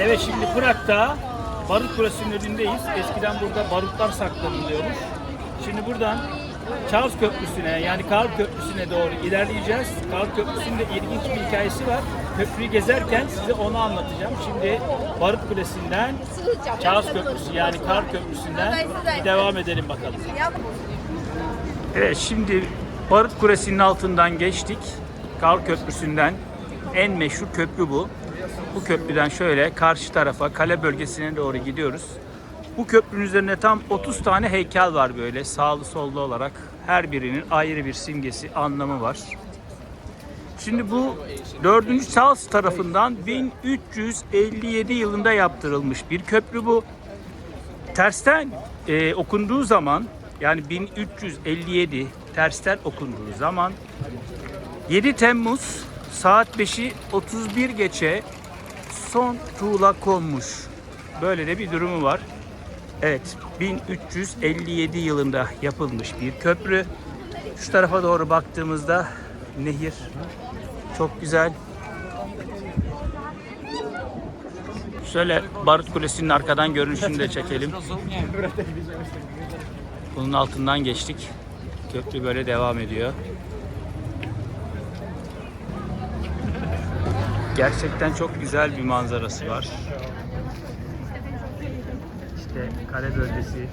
Evet şimdi Prag'da Barut Kulesi'nin önündeyiz. Eskiden burada barutlar saklanılıyormuş. Şimdi buradan Charles Köprüsü'ne yani Karl Köprüsü'ne doğru ilerleyeceğiz. Karl Köprüsü'nün de ilginç bir hikayesi var. Köprüyü gezerken size onu anlatacağım. Şimdi Barut Kulesi'nden Charles Köprüsü yani Karl Köprüsü'nden devam edelim bakalım. Evet şimdi Barut Kulesi'nin altından geçtik. Karl Köprüsü'nden en meşhur köprü bu. Bu köprüden şöyle karşı tarafa kale bölgesine doğru gidiyoruz. Bu köprünün üzerinde tam 30 tane heykel var böyle sağlı sollu olarak. Her birinin ayrı bir simgesi, anlamı var. Şimdi bu 4. Charles tarafından 1357 yılında yaptırılmış bir köprü bu. Tersten e, okunduğu zaman yani 1357 tersten okunduğu zaman 7 Temmuz saat 5'i 31 geçe son tuğla konmuş. Böyle de bir durumu var. Evet 1357 yılında yapılmış bir köprü. Şu tarafa doğru baktığımızda nehir çok güzel. Şöyle Barut Kulesi'nin arkadan görünüşünü de çekelim. Bunun altından geçtik. Köprü böyle devam ediyor. Gerçekten çok güzel bir manzarası var. İşte kale bölgesi.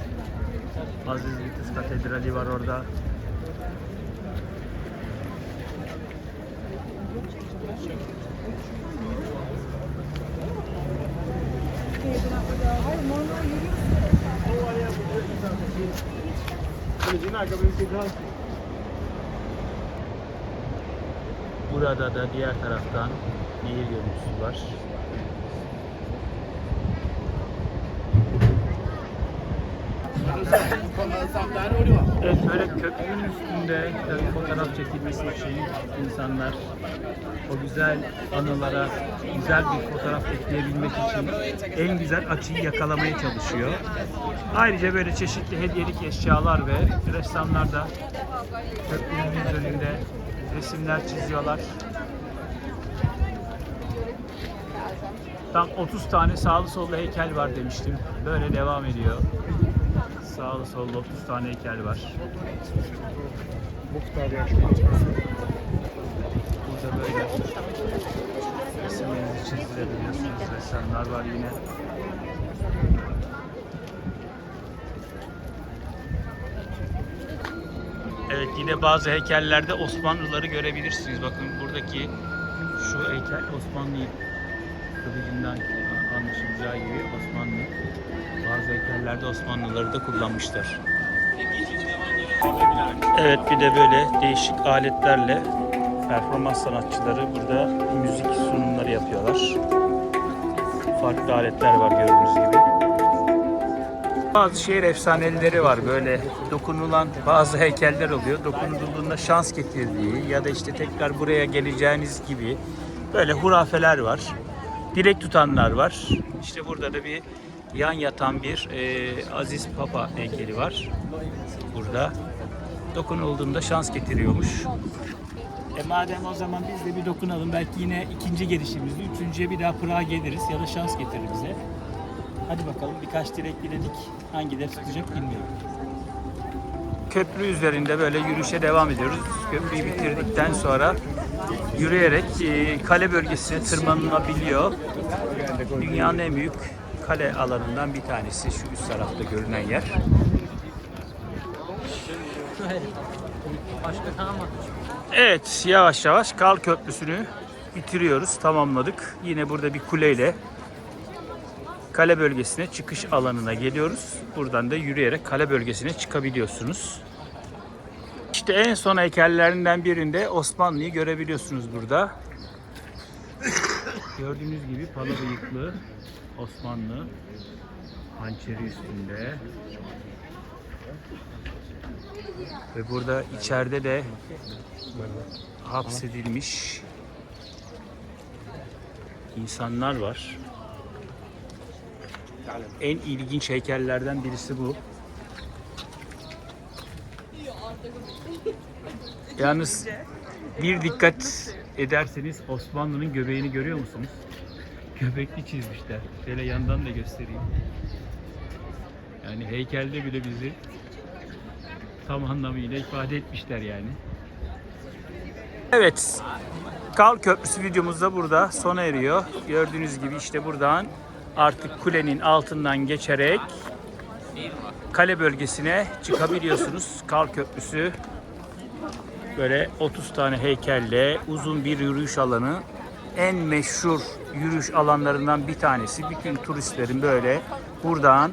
Aziz Vitus Katedrali var orada. Burada da diğer taraftan nehir görüntüsü var. Evet böyle köprünün üstünde tabii fotoğraf çekilmesi için insanlar o güzel anılara güzel bir fotoğraf ekleyebilmek için en güzel açıyı yakalamaya çalışıyor. Ayrıca böyle çeşitli hediyelik eşyalar ve ressamlar da köprünün üzerinde resimler çiziyorlar. Tam 30 tane sağlı sollu heykel var demiştim. Böyle devam ediyor. Sağlı sollu 30 tane heykel var. Burada böyle resimlerinizi çizdirebiliyorsunuz. Ressamlar var yine. Evet yine bazı heykellerde Osmanlıları görebilirsiniz. Bakın buradaki şu heykel Osmanlı kılıcından anlaşılacağı gibi Osmanlı. Bazı heykellerde Osmanlıları da kullanmışlar. Evet bir de böyle değişik aletlerle performans sanatçıları burada müzik sunumları yapıyorlar. Farklı aletler var gördüğünüz gibi. Bazı şehir efsaneleri var böyle dokunulan bazı heykeller oluyor. Dokunulduğunda şans getirdiği ya da işte tekrar buraya geleceğiniz gibi böyle hurafeler var. Dilek tutanlar var. İşte burada da bir yan yatan bir e, Aziz Papa heykeli var. Burada dokunulduğunda şans getiriyormuş. E madem o zaman biz de bir dokunalım. Belki yine ikinci gelişimizde, üçüncüye bir daha Prag'a geliriz ya da şans getirir bize. Hadi bakalım birkaç dilek diledik. Hangileri tutacak bilmiyorum. Köprü üzerinde böyle yürüyüşe devam ediyoruz. Köprüyü bitirdikten sonra yürüyerek e, kale bölgesine tırmanılabiliyor. Dünyanın en büyük kale alanından bir tanesi şu üst tarafta görünen yer. Evet yavaş yavaş Kal Köprüsü'nü bitiriyoruz, tamamladık. Yine burada bir kuleyle kale bölgesine çıkış alanına geliyoruz. Buradan da yürüyerek kale bölgesine çıkabiliyorsunuz. İşte en son heykellerinden birinde Osmanlı'yı görebiliyorsunuz burada. Gördüğünüz gibi pala bıyıklı Osmanlı hançeri üstünde. Ve burada içeride de hapsedilmiş insanlar var. En ilginç heykellerden birisi bu. Yalnız bir dikkat ederseniz Osmanlı'nın göbeğini görüyor musunuz? köpekli çizmişler. Şöyle yandan da göstereyim. Yani heykelde bile bizi tam anlamıyla ifade etmişler yani. Evet. Kal Köprüsü videomuz da burada sona eriyor. Gördüğünüz gibi işte buradan artık kulenin altından geçerek kale bölgesine çıkabiliyorsunuz. Kal Köprüsü böyle 30 tane heykelle uzun bir yürüyüş alanı. En meşhur yürüyüş alanlarından bir tanesi. Bütün turistlerin böyle buradan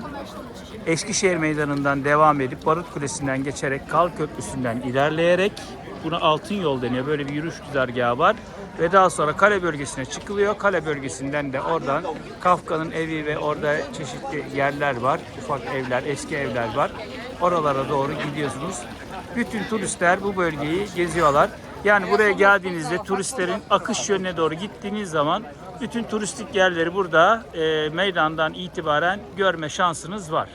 Eskişehir Meydanı'ndan devam edip Barut Kulesi'nden geçerek Kal Köprüsü'nden ilerleyerek buna Altın Yol deniyor. Böyle bir yürüyüş güzergahı var. Ve daha sonra kale bölgesine çıkılıyor. Kale bölgesinden de oradan Kafka'nın evi ve orada çeşitli yerler var. Ufak evler, eski evler var. Oralara doğru gidiyorsunuz. Bütün turistler bu bölgeyi geziyorlar. Yani buraya geldiğinizde turistlerin akış yönüne doğru gittiğiniz zaman bütün turistik yerleri burada e, meydandan itibaren görme şansınız var.